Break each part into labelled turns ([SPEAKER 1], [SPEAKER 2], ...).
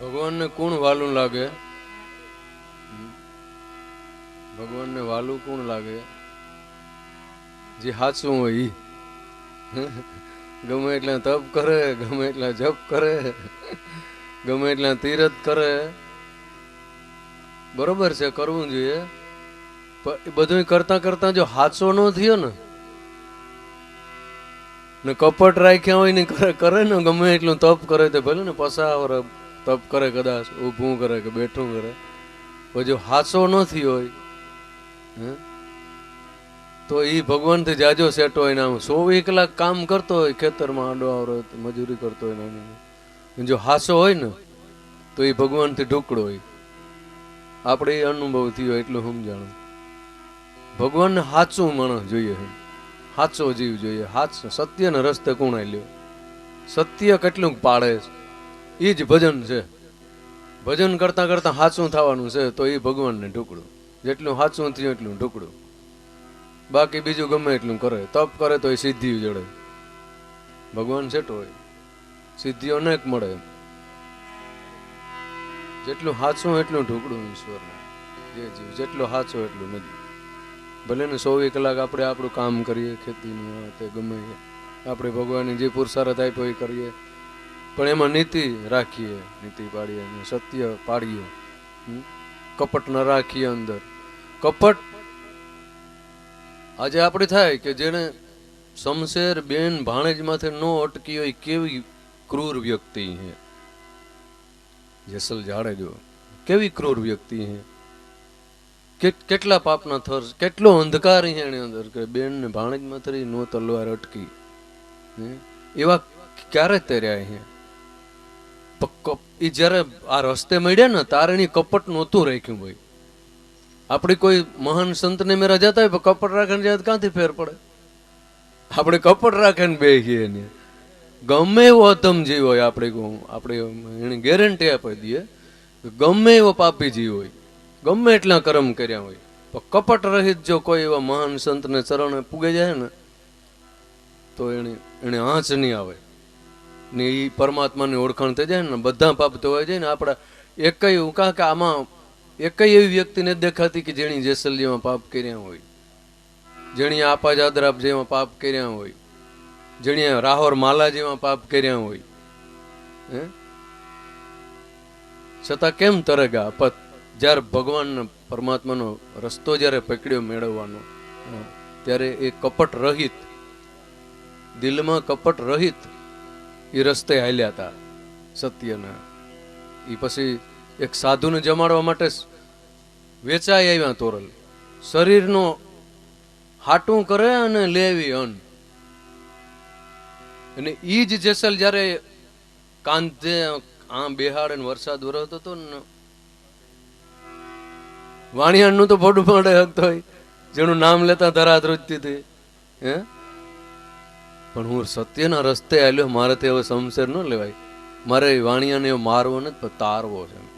[SPEAKER 1] ભગવાનને કોણ વાલું લાગે? ભગવાનને વાલું કોણ લાગે? જે હાચું હોય ઈ. ગમે એટલા તપ કરે, ગમે એટલા જપ કરે, ગમે એટલા તીરથ કરે. બરોબર છે, કરવું જોઈએ. પણ એ બધું કરતા કરતા જો હાચો ન થયો ને ને કપટ રાખ્યા હોય ને, કરે ને, ગમે એટલું તપ કરે તો ભલે ને પસાવર તપ કરે કદાચ, ઊભું કરે કે બેઠું કરે. પણ જો હાસો નથી હોય તો એ ભગવાનથી જાજો સેટો હોય આમ ચોવીસ કલાક કામ કરતો હોય, ખેતરમાં આડો આવરો મજૂરી કરતો હોય જો હાસો હોય ને, તો એ ભગવાનથી ઢુકડો હોય. આપણે એ અનુભવ થયો એટલું સમજાણું. ભગવાનને હાચું માણસ જોઈએ સાચો જીવ જોઈએ. હાચ સત્યના રસ્તે કોણ લ્યો. સત્ય કેટલું પાડે છે. એ જ ભજન છે. ભજન કરતા કરતા સાચું થવાનું છે, તો એ ભગવાનને ઢુકડું. જેટલું સાચું થયું એટલું ઢુકડું. બાકી બીજું ગમે એટલું કરે. તપ કરે તો એ સિદ્ધિ જડે ભગવાન સેટો હોય. સિદ્ધિઓ અનેક મળે. જેટલું હાચું એટલું ઢુકડું ઈશ્વરને. જે જીવ જેટલું સાચું એટલું નથી. ભલે ને સોવી કલાક આપણે આપણું કામ કરીએ, ખેતીનું તે ગમે આપણે ભગવાનની જે પુરુષાર્થ આપ્યો એ કરીએ. પણ એમાં નીતિ રાખીએ, નીતિ પાડીએ અને સત્ય પાડીએ. કપટ ન રાખીએ અંદર. કપટ આજે આપણે થાય કે જેને શમશેર બેન ભાણેજ માથે નો અટકી હોય કેવી ક્રૂર વ્યક્તિ હે? જેસલ જાડેજો કેવી ક્રૂર વ્યક્તિ હે? કેટલા પાપના થર કેટલો અંધકાર એની અંદર કે બેન ને ભાણેજ માથે નો તલવાર અટકી? એવા ક્યારે તર્યા હે? એ જ્યારે આ રસ્તે મળ્યા ને તારે એની કપટ નહોતું રાખ્યું ભાઈ. આપણે કોઈ મહાન સંતને મેરા જતા હોય કપટ રાખીને જાય ક્યાંથી ફેર પડે? આપણે કપટ રાખીને બેસીએ એને. ગમે એવો અધમ જીવ હોય આપણે આપણે એને ગેરંટી આપી દઈએ ગમે એવો પાપી જીવ હોય. ગમે એટલા કર્મ કર્યા હોય. પણ કપટ રહિત જો કોઈ એવા મહાન સંતને ચરણે પૂગે જાય ને, તો એને એને આંચ નહીં આવે. ને એ પરમાત્માની ઓળખાણ થઈ જાય ને બધા પાપ ધોવાઈ જાય ને આપણા એકય હું કાં આમાં એકય એવી વ્યક્તિને દેખાતી કે જેણી જેસલિયામાં પાપ કર્યા હોય. જેણી આપા જાદરાપ જેવા પાપ કર્યા હોય. જેણીએ રાહોર માલા જેવા પાપ કર્યા હોય. છતાં કેમ તરગા? પત જ્યારે ભગવાન પરમાત્માનો રસ્તો જ્યારે પકડ્યો મેળવવાનો, ત્યારે એ કપટ રહિત, દિલમાં કપટ રહિત એ રસ્તે હાલ્યા હતા સત્યના એ પછી એક સાધુને જમાડવા માટે વેચાઈ આવ્યા તોરલ. શરીરનો હાટું કરે અને લેવી અન્ન. અને ઈ જ જેસલ જ્યારે કાંધે આ બેહાડ અને વરસાદ વરસતો હતો ને વાણિયાનું તો ફોટું પડે હતો જેનું નામ લેતા ધરાધ્રુજતી હતી, હે? પણ હું સત્યના રસ્તે આવ્યો મારે તે હવે સમસેર ન લેવાય. મારે વાણિયાને મારવો નથી તારવો છે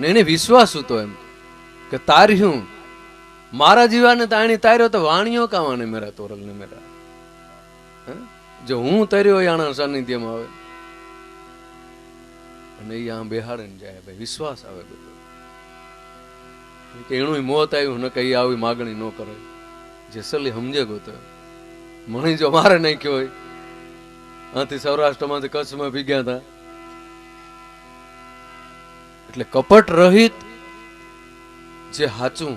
[SPEAKER 1] ને એને વિશ્વાસ હતો એમ કે તાર્યું મારા જીવાને તાણી તાર્યો તો વાણિયો કાવાને મેરા, તોરલને મેરા. હે? જો હું તર્યો આના સાનિધ્યમાં આવે. અને એ આમ બેહાડે ને જાય, ભાઈ, વિશ્વાસ આવે બધો. કે એનું મોત આવ્યું, ને કઈ આવી માગણી ન કરે જેસલી સમજે ગોતો મણી જો મારે નાખ્યો હોય, આથી સૌરાષ્ટ્રમાંથી કચ્છમાં ભીગ્યા હતા. એટલે કપટ રહિત જે હાચું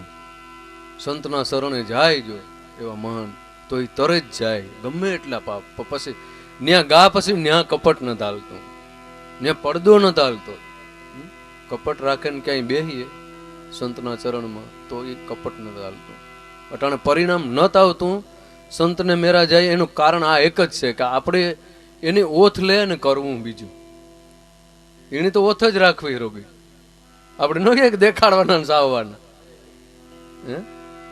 [SPEAKER 1] સંતના શરણે જાય જો એવા મહાન તો એ તરે જ જાય. ગમે એટલા પાપ પછી ન્યા ગા પછી ન્યા કપટ ન ચાલતો ન્યા પડદો ન ચાલતો કપટ રાખે ને ક્યાંય બેહીએ, સંતના ચરણમાં તો એ કપટ ન ચાલતો અટાણે પરિણામ ન આવતું, સંતને મેરા જાય એનું કારણ આ એક જ છે કે આપણે એની ઓથ લે ને કરવું બીજું. એની તો ઓથ જ રાખવી રોગી આપણે ન કે દેખાડવાના સાવવાના. હે?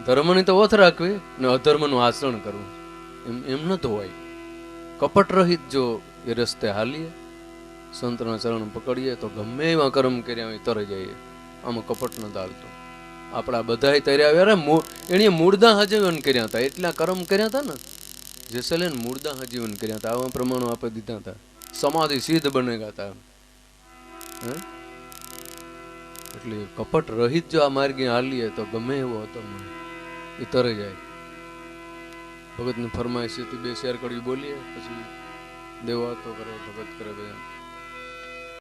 [SPEAKER 1] ધર્મની તો ઓથ રાખવી ને અધર્મનું આચરણ કરવું. એમ એમ ન હોય. કપટ રહિત જો એ રસ્તે હાલીએ, સંતના ચરણ પકડીએ, તો ગમે એવા કર્મ કર્યા હોય તરે જઈએ. આમાં કપટ ન ચાલતો આપણા બધા તર્યા અરે એણે મૂળદા હજીવન કર્યા હતા. એટલા કર્મ કર્યા હતા ને. જેસલે મૂળદા હજીવન કર્યા હતા. આવા પ્રમાણો આપી દીધા હતા. સમાધિ સિદ્ધ બને ગાતા હે? એટલે કપટ રહિત જો આ માર્ગે હાલીએ તો ગમે એવો હતો મને. એ તરે જાય. ભગતની ફરમાઈશ હતી, બે શેર કડી બોલીએ, પછી દેવા તો કરે, ભગત કરે બધા.